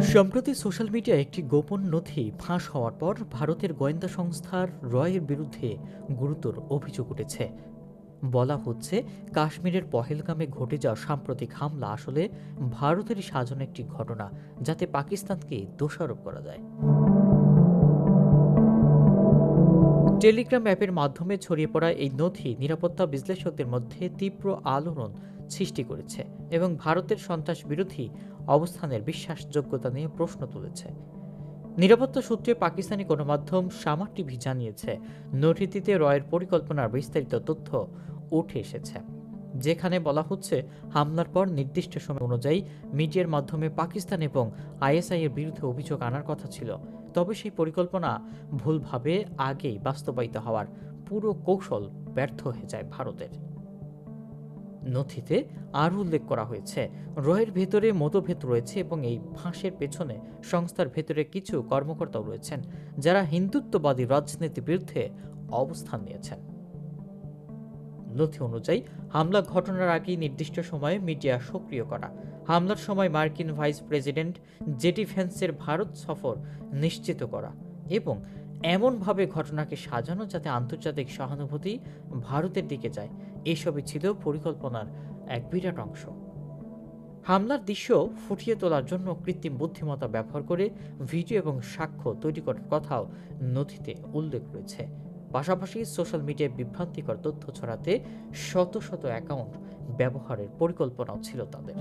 সম্প্রতি সোশ্যাল মিডিয়ায় একটি গোপন নথি ফাঁস হওয়ার পর ভারতের গোয়েন্দা সংস্থার রয়ের বিরুদ্ধে গুরুতর অভিযোগ উঠেছে। বলা হচ্ছে, কাশ্মীরের পহেলগামে ঘটে যাওয়া সাম্প্রতিক হামলা আসলে ভারতেরই সাজানো একটি ঘটনা, যাতে পাকিস্তানকে দোষারোপ করা যায়। টেলিগ্রাম অ্যাপের মাধ্যমে ছড়িয়ে পড়া এই নথি নিরাপত্তা বিশ্লেষকদের মধ্যে তীব্র আলোড়ন সৃষ্টি করেছে এবং ভারতের সন্ত্রাস বিরোধী অবস্থানের বিশ্বাসযোগ্যতা নিয়ে প্রশ্ন তুলেছে। নিরাপত্তা সূত্রে পাকিস্তানি গণমাধ্যম সামার টিভি জানিয়েছে, নথিটিতে রয়ের পরিকল্পনার বিস্তারিত তথ্য উঠে এসেছে, যেখানে বলা হচ্ছে, হামলার পর নির্দিষ্ট সময় অনুযায়ী মিডিয়ার মাধ্যমে পাকিস্তান এবং আইএসআই এর বিরুদ্ধে অভিযোগ আনার কথা ছিল। তবে সেই পরিকল্পনা ভুলভাবে আগেই বাস্তবায়িত হওয়ার পুরো কৌশল ব্যর্থ হয়ে যায় ভারতের। নথিতে আরও উল্লেখ করা হয়েছে। রয়ের ভেতরে মতভেদ রয়েছে এবং এই ফাঁসের পেছনে সংস্থার ভেতরে কিছু কর্মকর্তাও রয়েছেন, যারা হিন্দুত্ববাদী রাজনীতির বিরুদ্ধে অবস্থান নিয়েছেন। নথি অনুযায়ী, হামলা ঘটনার আগেই নির্দিষ্ট সময়ে মিডিয়া সক্রিয় করা। হামলার সময় মার্কিন ভাইস প্রেসিডেন্ট জেটি ভ্যান্সের ভারত সফর নিশ্চিত করা এবং এমনভাবে ঘটনাকে সাজানো যাতে আন্তর্জাতিক সহানুভূতি ভারতের দিকে যায়, এসবই ছিল পরিকল্পনার এক বিরাট অংশ। হামলার দৃশ্য ফুটিয়ে তোলার জন্য কৃত্রিম বুদ্ধিমত্তা ব্যবহার করে ভিডিও এবং সাক্ষ্য তৈরি করার কথাও নথিতে উল্লেখ রয়েছে। পাশাপাশি সোশ্যাল মিডিয়ায় বিভ্রান্তিকর তথ্য ছড়াতে শত শত অ্যাকাউন্ট ব্যবহারের পরিকল্পনাও ছিল তাদের।